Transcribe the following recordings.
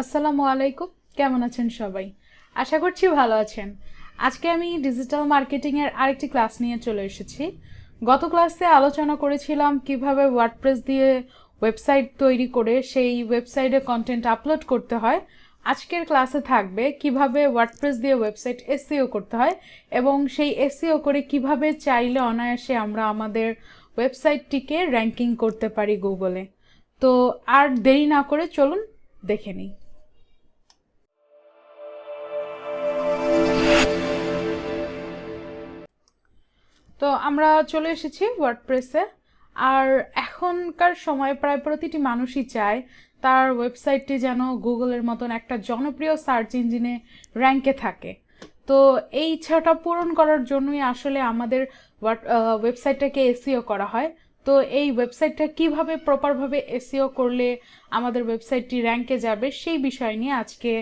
আসসালামু আলাইকুম। কেমন আছেন সবাই? আশা করছি ভালো আছেন। আজকে আমি ডিজিটাল মার্কেটিংয়ের আরেকটি ক্লাস নিয়ে চলে এসেছি। গত ক্লাসে আলোচনা করেছিলাম কীভাবে ওয়ার্ডপ্রেস দিয়ে ওয়েবসাইট তৈরি করে সেই ওয়েবসাইটে কন্টেন্ট আপলোড করতে হয়। আজকের ক্লাসে থাকবে কীভাবে ওয়ার্ডপ্রেস দিয়ে ওয়েবসাইট এসইও করতে হয় এবং সেই এসইও করে কীভাবে চাইলে অনায়াসে আমরা আমাদের ওয়েবসাইটটিকে র্যাঙ্কিং করতে পারি গুগলে তো আর দেরি না করে চলুন দেখে নিই। আমরা চলে এসেছি ওয়ার্ডপ্রেসে আর এখনকার সময় প্রায় প্রতিটি মানুষই চায় তার ওয়েবসাইটটি যেন গুগলের মতন একটা জনপ্রিয় সার্চ ইঞ্জিনে র্যাঙ্কে থাকে। তো এই ইচ্ছাটা পূরণ করার জন্যই আসলে আমাদের ওয়েবসাইটটাকে এসিও করা হয়। তো এই ওয়েবসাইটটা কীভাবে প্রপারভাবে এসিও করলে আমাদের ওয়েবসাইটটি র্যাঙ্কে যাবে সেই বিষয় নিয়ে আজকে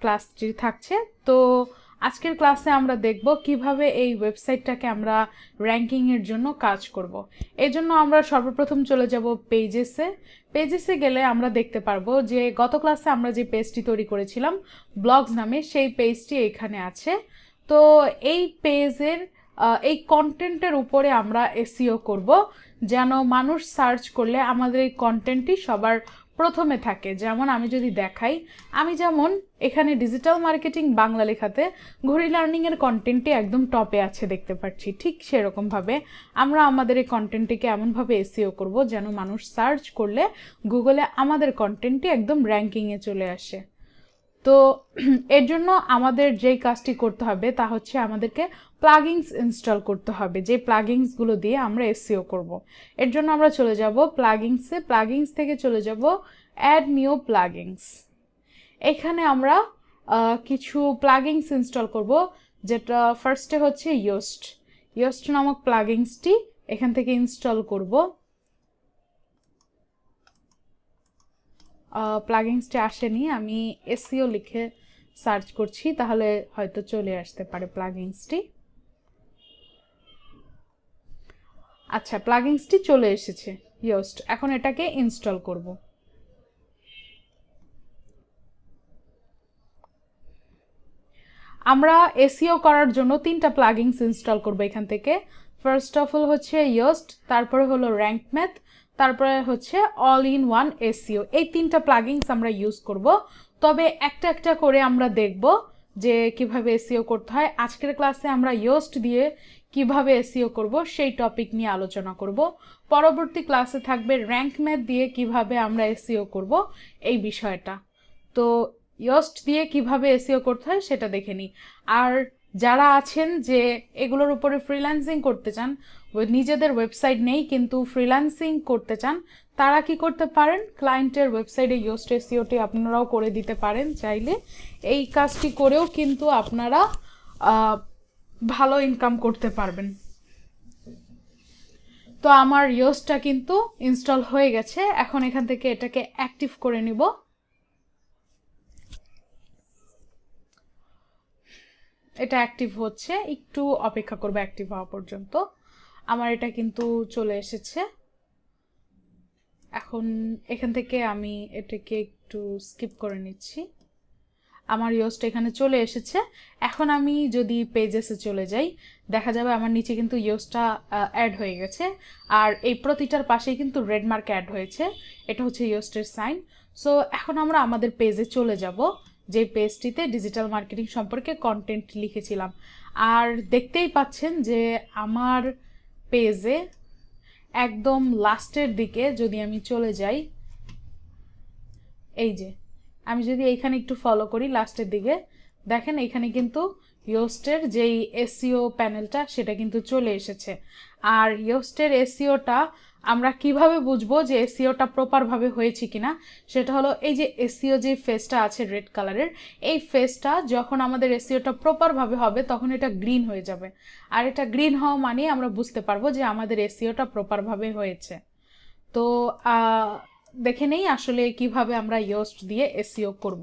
ক্লাসটি থাকছে। তো আজকের ক্লাসে আমরা দেখব কীভাবে এই ওয়েবসাইটটাকে আমরা র্যাঙ্কিংয়ের জন্য কাজ করব। এই জন্য আমরা সর্বপ্রথম চলে যাব পেজেসে পেজেসে গেলে আমরা দেখতে পারব যে গত ক্লাসে আমরা যে পেজটি তৈরি করেছিলাম ব্লগস নামে সেই পেজটি এখানে আছে তো এই পেজের এই কন্টেন্টের উপরে আমরা এসিও করব, যেন মানুষ সার্চ করলে আমাদের এই কন্টেন্টটি সবার প্রথমে থাকে, যেমন আমি যদি দেখাই, আমি যেমন এখানে ডিজিটাল মার্কেটিং বাংলা লেখাতে ঘড়ি লার্নিংয়ের কন্টেন্টটি একদম টপে আছে দেখতে পাচ্ছি, ঠিক সেরকমভাবে আমরা আমাদের এই কন্টেন্টটিকে এমনভাবে এসিও করব যেন মানুষ সার্চ করলে গুগলে আমাদের কন্টেন্টটি একদম র্যাঙ্কিংয়ে চলে আসে। তো এর জন্য আমাদের যেই কাজটি করতে হবে তা হচ্ছে আমাদেরকে প্লাগিংস ইনস্টল করতে হবে। যে প্লাগিংসগুলো দিয়ে আমরা এসিও করব। এর জন্য আমরা চলে যাব প্লাগিংসে প্লাগিংস থেকে চলে যাব অ্যাড নিউ প্লাগিংস এখানে আমরা কিছু প্লাগিংস ইনস্টল করব, যেটা ফার্স্টে হচ্ছে ইয়োস্ট ইয়োস্ট নামক প্লাগিংসটি এখান থেকে ইনস্টল করব। প্লাগিংসটি আসেনি, আমি এসিও লিখে সার্চ করছি, তাহলে হয়তো চলে আসতে পারে প্লাগিংসটি আচ্ছা প্লাগিংসটি চলে এসেছে ইয়োস্ট এখন এটাকে ইনস্টল করব। আমরা এসিও করার জন্য তিনটা প্লাগিংস ইনস্টল করব এখান থেকে। ফার্স্ট অফ অল হচ্ছে ইয়োস্ট তারপরে হলো র্যাঙ্ক ম্যাথ তারপরে হচ্ছে অল ইন ওয়ান এসিও এই তিনটা প্লাগিংস আমরা ইউজ করব। তবে একটা একটা করে আমরা দেখব যে কীভাবে এসিও করতে হয়। আজকের ক্লাসে আমরা ইয়োস্ট দিয়ে কীভাবে এসিও করব সেই টপিক নিয়ে আলোচনা করব। পরবর্তী ক্লাসে থাকবে র্যাঙ্ক ম্যাথ দিয়ে কীভাবে আমরা এসিও করব এই বিষয়টা। তো ইয়োস্ট দিয়ে কীভাবে এসিও করতে হয় সেটা দেখে নিই। আর যারা আছেন যে এগুলোর উপরে ফ্রিল্যান্সিং করতে চান নিজেদের ওয়েবসাইট নেই কিন্তু ফ্রিল্যান্সিং করতে চান, তারা কি করতে পারেন? ক্লায়েন্টের ওয়েবসাইটে ইয়োস্ট এসিওটি আপনারাও করে দিতে পারেন চাইলে। এই কাজটি করেও কিন্তু আপনারা ভালো ইনকাম করতে পারবেন। তো আমার ইয়োসটা কিন্তু ইনস্টল হয়ে গেছে। এখন এখান থেকে এটাকে অ্যাক্টিভ করে নিব। এটা অ্যাক্টিভ হচ্ছে, একটু অপেক্ষা করব অ্যাক্টিভ হওয়া পর্যন্ত। আমার এটা কিন্তু চলে এসেছে। এখন এখান থেকে আমি এটাকে একটু স্কিপ করে নিচ্ছি। আমার ইয়োসটা এখানে চলে এসেছে। এখন আমি যদি পেজেসে চলে যাই, দেখা যাবে আমার নিচে কিন্তু ইয়োসটা অ্যাড হয়ে গেছে। আর এই প্রতিটার পাশেই কিন্তু রেড মার্ক অ্যাড হয়েছে। এটা হচ্ছে ইয়োস্টের সাইন সো এখন আমরা আমাদের পেজে চলে যাব। যে পেজটিতে ডিজিটাল মার্কেটিং সম্পর্কে কন্টেন্ট লিখেছিলাম। আর দেখতেই পাচ্ছেন যে আমার পেজে একদম লাস্টের দিকে যদি আমি চলে যাই, এই যে, আমি যদি এইখানে একটু ফলো করি লাস্টের দিকে, দেখেন এখানে কিন্তু ইয়োস্টের যেই এসিও প্যানেলটা সেটা কিন্তু চলে এসেছে। আর ইয়োস্টের এসিওটা আমরা কীভাবে বুঝব যে এসিওটা প্রপারভাবে হয়েছে কিনা? সেটা হলো এই যে এসিও যে ফেসটা আছে রেড কালারের এই ফেসটা যখন আমাদের এসিওটা প্রপারভাবে হবে, তখন এটা গ্রিন হয়ে যাবে। আর এটা গ্রিন হওয়া মানে আমরা বুঝতে পারব যে আমাদের এসিওটা প্রপারভাবে হয়েছে। তো দেখে নেই আসলে কীভাবে আমরা ইয়োস্ট দিয়ে এসিও করব।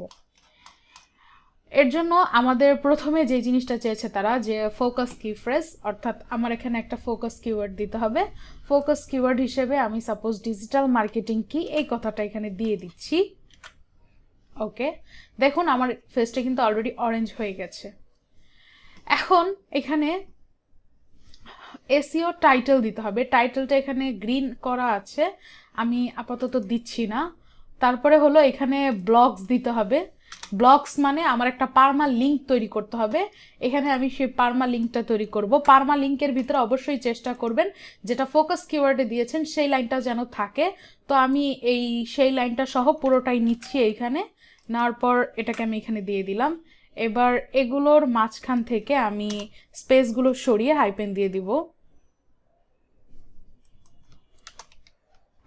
এর জন্য আমাদের প্রথমে যে জিনিসটা চেয়েছে তারা, যে ফোকাস কি ফ্রেস অর্থাৎ আমার এখানে একটা ফোকাস কিওয়ার্ড দিতে হবে। ফোকাস কিওয়ার্ড হিসেবে আমি সাপোজ ডিজিটাল মার্কেটিং কি এই কথাটা এখানে দিয়ে দিচ্ছি। ওকে দেখুন আমার ফেসটা কিন্তু অলরেডি অরেঞ্জ হয়ে গেছে। এখন এখানে এসিও টাইটেল দিতে হবে। টাইটেলটা এখানে গ্রিন করা আছে। আমি আপাতত দিচ্ছি না। তারপরে হলো এখানে ব্লগস দিতে হবে। ব্লগস মানে আমার একটা পার্মা লিঙ্ক তৈরি করতে হবে। এখানে আমি সেই পার্মা লিঙ্কটা তৈরি করব। পার্মা লিঙ্কের ভিতরে অবশ্যই চেষ্টা করবেন। যেটা ফোকাস কিওয়ার্ডে দিয়েছেন, সেই লাইনটা যেন থাকে। তো আমি এই সেই লাইনটা সহ পুরোটাই নিচ্ছি এইখানে। নেওয়ার পর এটাকে আমি এখানে দিয়ে দিলাম। এবার এগুলোর মাঝখান থেকে আমি স্পেসগুলো সরিয়ে হাইপেন দিয়ে দিব।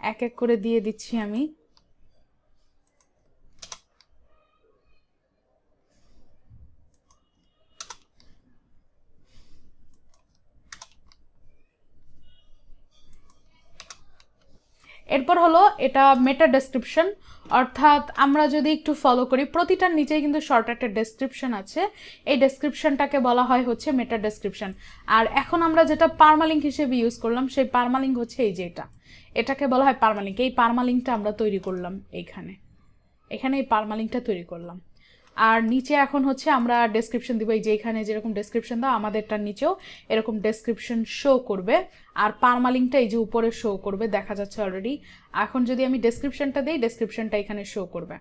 এক এক করে দিয়ে দিচ্ছি আমি। এরপর হলো এটা মেটা ডেসক্রিপশন অর্থাৎ আমরা যদি একটু ফলো করি, প্রতিটার নিচেই কিন্তু শর্ট একটা ডেসক্রিপশন আছে। এই ডেসক্রিপশনটাকে বলা হয় হচ্ছে মেটা ডেসক্রিপশন আর এখন আমরা যেটা পারমালিঙ্ক হিসেবে ইউজ করলাম, সেই পারমালিঙ্ক হচ্ছে এই যে এটা। এটাকে বলা হয় পারমালিঙ্ক এই পারমালিঙ্কটা আমরা তৈরি করলাম এইখানে। এখানে এই পারমালিঙ্কটা তৈরি করলাম। আর নিচে এখন হচ্ছে আমরা ডেসক্রিপশন দিব, এই যে এখানে যেরকম ডেসক্রিপশন দাও, আমাদেরটার নিচেও এরকম ডেসক্রিপশন শো করবে। আর পারমালিংটা এই যে উপরে শো করবে, দেখা যাচ্ছে অলরেডি এখন যদি আমি ডেসক্রিপশনটা দিই ডেসক্রিপশনটা এখানে শো করবে।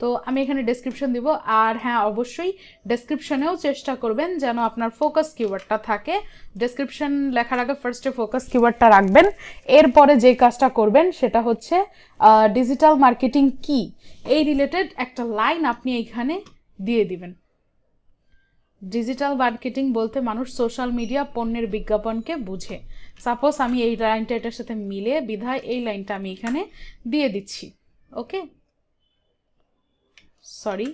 তো আমি এখানে ডেসক্রিপশন দিব। আর হ্যাঁ অবশ্যই ডেসক্রিপশনেও চেষ্টা করবেন যেন আপনার ফোকাস কিওয়ার্ডটা থাকে। ডেসক্রিপশন লেখার আগে ফার্স্টে ফোকাস কিওয়ার্ডটা রাখবেন। এরপরে যে কাজটা করবেন সেটা হচ্ছে ডিজিটাল মার্কেটিং কি? এই রিলেটেড একটা লাইন আপনি এইখানে দিয়ে দিবেন। ডিজিটাল মার্কেটিং বলতে মানুষ সোশ্যাল মিডিয়া পণ্যের বিজ্ঞাপনকে বুঝে। সাপোজ আমি এই লাইনটা এটার সাথে মিলে বিধায় এই লাইনটা আমি এখানে দিয়ে দিচ্ছি। ওকে সরি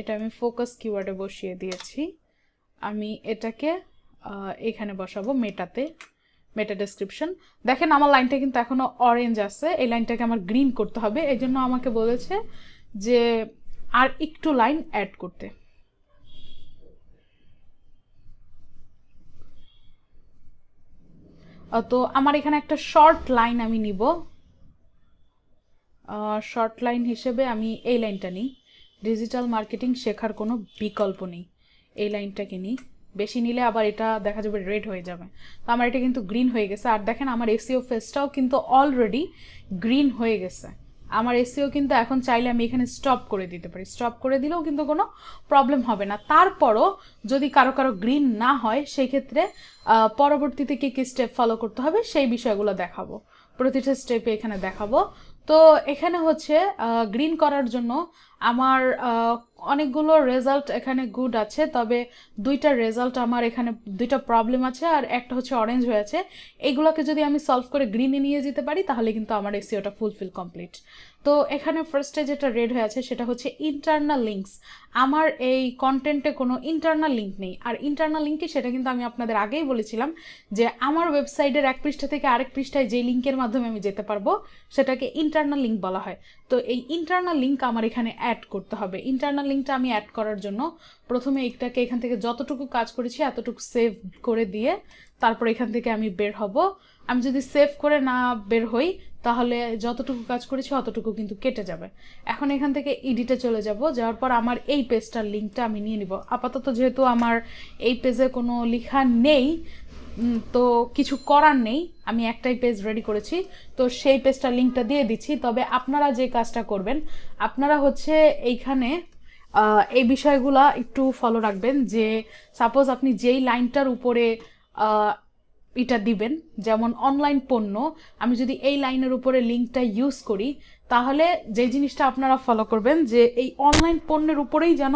এটা আমি ফোকাস কিওয়ার্ডে বসিয়ে দিয়েছি। আমি এটাকে এখানে বসাবো মেটাতে মেটা ডেসক্রিপশন দেখেন আমার লাইনটা কিন্তু এখনও অরেঞ্জ আছে, এই লাইনটাকে আমার গ্রিন করতে হবে। এই জন্য আমাকে বলেছে যে আর একটু লাইন অ্যাড করতে। তো আমার এখানে একটা শর্ট লাইন আমি নিব। শর্ট লাইন হিসেবে আমি এই লাইনটা নিই। ডিজিটাল মার্কেটিং শেখার কোনো বিকল্প নেই। এই লাইনটাকে নিই। বেশি নিলে আবার এটা দেখা যাবে রেড হয়ে যাবে। তো আমার এটা কিন্তু গ্রিন হয়ে গেছে। আর দেখেন আমার এসিও ফেসটাও কিন্তু অলরেডি গ্রিন হয়ে গেছে। আমার এসিও কিন্তু এখন চাইলে আমি এখানে স্টপ করে দিতে পারি। স্টপ করে দিলেও কিন্তু কোনো প্রবলেম হবে না। তারপরও যদি কারও কারও গ্রিন না হয় সেই ক্ষেত্রে পরবর্তীতে কী কী স্টেপ ফলো করতে হবে, সেই বিষয়গুলো দেখাবো। প্রতিটা স্টেপে এখানে দেখাবো। তো এখানে হচ্ছে গ্রিন করার জন্য আমার অনেকগুলো রেজাল্ট এখানে গুড আছে, তবে দুইটা রেজাল্ট আমার এখানে, দুইটা প্রবলেম আছে আর একটা হচ্ছে অরেঞ্জ হয়ে আছে। এইগুলোকে যদি আমি সলভ করে গ্রিনে নিয়ে যেতে পারি, তাহলে কিন্তু আমার এসিওটা ফুলফিল কমপ্লিট তো এখানে ফার্স্টে যেটা রেড হয়ে আছে, সেটা হচ্ছে ইন্টারনাল লিঙ্কস আমার এই কন্টেন্টে কোনো ইন্টারনাল লিঙ্ক নেই। আর ইন্টারনাল লিঙ্কে সেটা কিন্তু আমি আপনাদের আগেই বলেছিলাম যে আমার ওয়েবসাইটের এক পৃষ্ঠা থেকে আরেক পৃষ্ঠায় যে লিঙ্কের মাধ্যমে আমি যেতে পারব, সেটাকে ইন্টারনাল লিঙ্ক বলা হয়। তো এই ইন্টারনাল লিঙ্ক আমার এখানে অ্যাড করতে হবে। ইন্টারনাল লিঙ্কটা আমি অ্যাড করার জন্য প্রথমে এইটাকে এখান থেকে যতটুকু কাজ করেছি এতটুকু সেভ করে দিয়ে তারপর এখান থেকে আমি বের হব। আমি যদি সেভ করে না বের হই, তাহলে যতটুকু কাজ করেছি অতটুকু কিন্তু কেটে যাবে। এখন এখান থেকে ইডিটে চলে যাব। যাওয়ার পর আমার এই পেজটার লিঙ্কটা আমি নিয়ে নিব। আপাতত যেহেতু আমার এই পেজে কোনো লেখা নেই তো কিছু করার নেই। আমি একটাই পেজ রেডি করেছি। তো সেই পেজটার লিঙ্কটা দিয়ে দিচ্ছি। তবে আপনারা যে কাজটা করবেন, আপনারা হচ্ছে এইখানে এই বিষয়গুলা একটু ফলো রাখবেন যে সাপোজ আপনি যেই লাইনটার উপরে এটা দিবেন, যেমন অনলাইন পণ্য, আমি যদি এই লাইনের উপরে লিঙ্কটা ইউজ করি তাহলে যে জিনিসটা আপনারা ফলো করবেন যে এই অনলাইন পণ্যের উপরেই যেন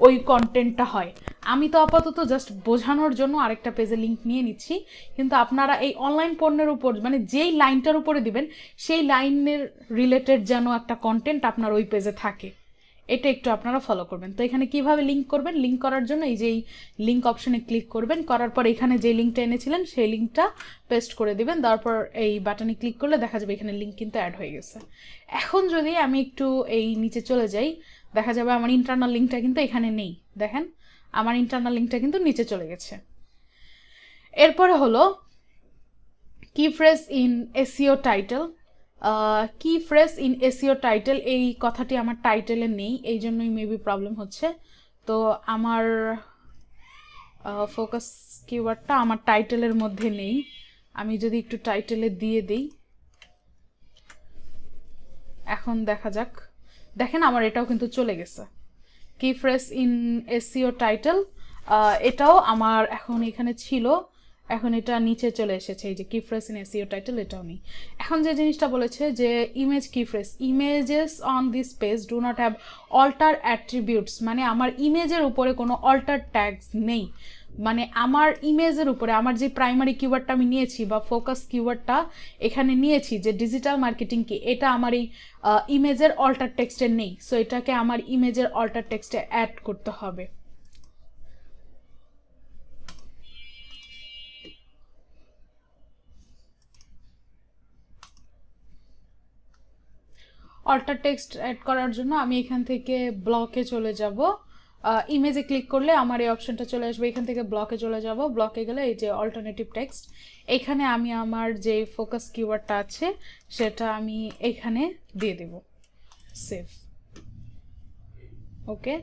ওই কন্টেন্টটা হয়। আমি তো আপাতত জাস্ট বোঝানোর জন্য আরেকটা পেজে লিঙ্ক নিয়ে নিচ্ছি। কিন্তু আপনারা এই অনলাইন পণ্যের উপর মানে যেই লাইনটার উপরে দিবেন, সেই লাইনের রিলেটেড যেন একটা কন্টেন্ট আপনার ওই পেজে থাকে। এটা একটু আপনারা ফলো করবেন। তো এখানে কীভাবে লিঙ্ক করবেন? লিঙ্ক করার জন্য এই যে লিঙ্ক অপশনে ক্লিক করবেন। করার পর এখানে যে লিঙ্কটা এনেছিলেন, সেই লিঙ্কটা পেস্ট করে দিবেন। তারপর এই বাটনে ক্লিক করলে দেখা যাবে এখানে লিঙ্ক কিন্তু অ্যাড হয়ে গেছে। এখন যদি আমি একটু এই নিচে চলে যাই, দেখা যাবে আমার ইন্টারনাল লিঙ্কটা কিন্তু এখানে নেই। দেখেন, আমার ইন্টারনাল লিঙ্কটা কিন্তু নিচে চলে গেছে। এরপরে হলো key phrase in SEO title key phrase in SEO title এই কথাটি আমার টাইটেলে নেই, এই জন্যই মেবি প্রবলেম হচ্ছে। তো আমার ফোকাস কিওয়ার্ডটা আমার টাইটেলের মধ্যে নেই। আমি যদি একটু টাইটেলে দিয়ে দিই। এখন দেখা যাক। দেখেন আমার এটাও কিন্তু চলে গেছে। কি ফ্রেশ ইন এসিও টাইটেল এটাও আমার এখন এখানে ছিল। এখন এটা নিচে চলে এসেছে, এই যে কি ফ্রেশ ইন এসিও টাইটেল এটাও নেই এখন যে জিনিসটা বলেছে যে image key phrase images on this page do not have alt attributes মানে আমার ইমেজের উপরে কোনো অল্টার ট্যাগস নেই। মানে আমার ইমেজের উপরে, আমার যে প্রাইমারি কিওয়ার্ডটা আমি নিয়েছি বা ফোকাস কিওয়ার্ডটা এখানে নিয়েছি, যে ডিজিটাল মার্কেটিং কি, এটা আমার এই ইমেজের অল্টার টেক্সটে নেই। সো এটাকে আমার ইমেজের অল্টার টেক্সটে অ্যাড করতে হবে। অল্টার টেক্সট অ্যাড করার জন্য আমি এখান থেকে ব্লকে চলে যাব। ইমেজে ক্লিক করলে আমার এই অপশনটা চলে আসবে। এখান থেকে ব্লকে চলে যাব। ব্লকে গেলে এই যে অল্টারনেটিভ টেক্সট এখানে আমি আমার যে ফোকাস কিওয়ার্ডটা আছে, সেটা আমি এখানে দিয়ে দেব। সেভ ওকে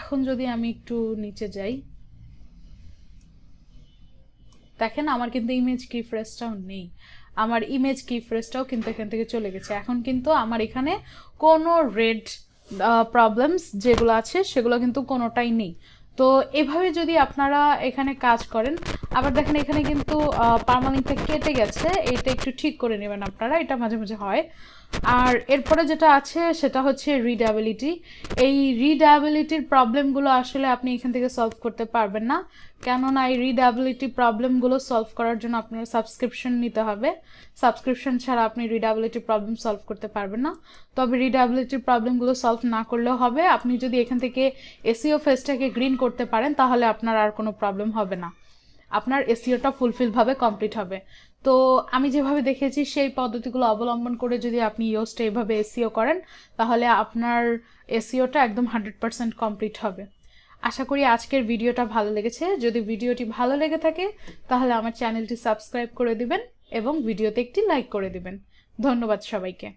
এখন যদি আমি একটু নিচে যাই। দেখেন, আমার কিন্তু ইমেজ কি ফ্রেশটাও নেই। আমার ইমেজ কি ফ্রেশটাও কিন্তু এখান থেকে চলে গেছে। এখন কিন্তু আমার এখানে কোনো রেড প্রবলেমস যেগুলো আছে সেগুলো কিন্তু কোনোটাই নেই। তো এভাবে যদি আপনারা এখানে কাজ করেন, আবার দেখেন এখানে কিন্তু পারমালিংটা কেটে গেছে, এটা একটু ঠিক করে নেবেন আপনারা, এটা মাঝে মাঝে হয়। আর এরপরে যেটা আছে সেটা হচ্ছে রিডাবিলিটি এই রিডাবিলিটির প্রবলেমগুলো আসলে আপনি এখান থেকে সলভ করতে পারবেন না। কেননা এই রিডাবিলিটি প্রবলেমগুলো সলভ করার জন্য আপনার সাবস্ক্রিপশন নিতে হবে। সাবস্ক্রিপশন ছাড়া আপনি রিডাবিলিটি প্রবলেম সলভ করতে পারবেন না। তবে রিডাবিলিটির প্রবলেমগুলো সলভ না করলেও হবে। আপনি যদি এখান থেকে এসিও ফেসটাকে গ্রিন করতে পারেন, তাহলে আপনার আর কোনো প্রবলেম হবে না। আপনার এসিওটা ফুলফিলভাবে কমপ্লিট হবে। তো আমি যেভাবে দেখেছি, সেই পদ্ধতিগুলো অবলম্বন করে যদি আপনি ইয়োসটা এভাবে এসিও করেন, তাহলে আপনার এসিওটা একদম হান্ড্রেড পারসেন্ট কমপ্লিট হবে। আশা করি আজকের ভিডিওটা ভালো লেগেছে। যদি ভিডিওটি ভালো লেগে থাকে, তাহলে আমার চ্যানেলটি সাবস্ক্রাইব করে দিবেন এবং ভিডিওতে একটি লাইক করে দিবেন। ধন্যবাদ সবাইকে।